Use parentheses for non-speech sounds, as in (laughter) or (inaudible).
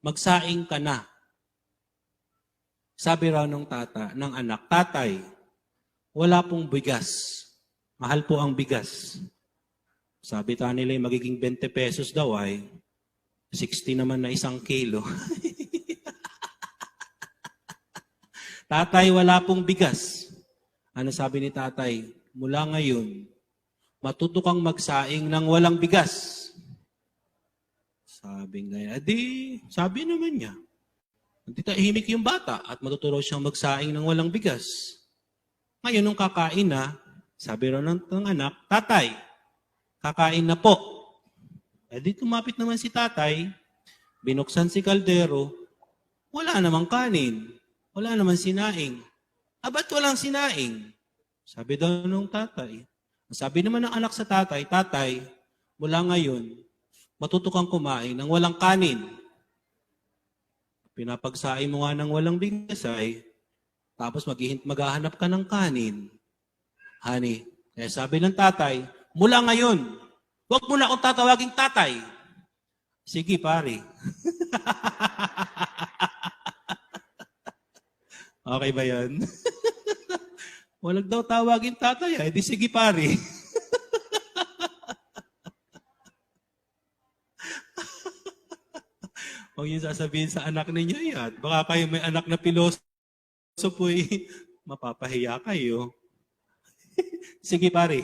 magsaing ka na. Sabi raw ng tata, ng anak, tatay, wala pong bigas. Mahal po ang bigas. Sabi ta nila yung magiging 20 pesos daw ay 60 naman na isang kilo. (laughs) tatay, wala pong bigas. Ano sabi ni tatay? Mula ngayon, matuto kang magsaing ng walang bigas. Sabi nga, adi, sabi naman niya. Hindi tahimik yung bata at matuturo siyang magsaing ng walang bigas. Ngayon, nung kakain na, sabi raw ng, ng anak, Tatay, kakain na po. E di tumapit naman si tatay, binuksan si kaldero, wala namang kanin, wala namang sinaing. Abat walang sinaing? Sabi daw nung tatay. Sabi naman ng anak sa tatay, Tatay, mula ngayon, matuto kang kumain ng walang kanin. Pinapagsain mo nga ng walang bigas ay, tapos maghihint, maghahanap ka ng kanin. Honey, kaya sabi ng tatay, mula ngayon, huwag mo na akong tatawaging tatay. Sige, pare. (laughs) okay ba yan? (laughs) Walang daw tawagin tatay, ay di sige, pare. (laughs) Huwag niyo sasabihin sa anak ninyo yan. Baka kayo may anak na piloso po eh. (laughs) Mapapahiya kayo. (laughs) Sige pare.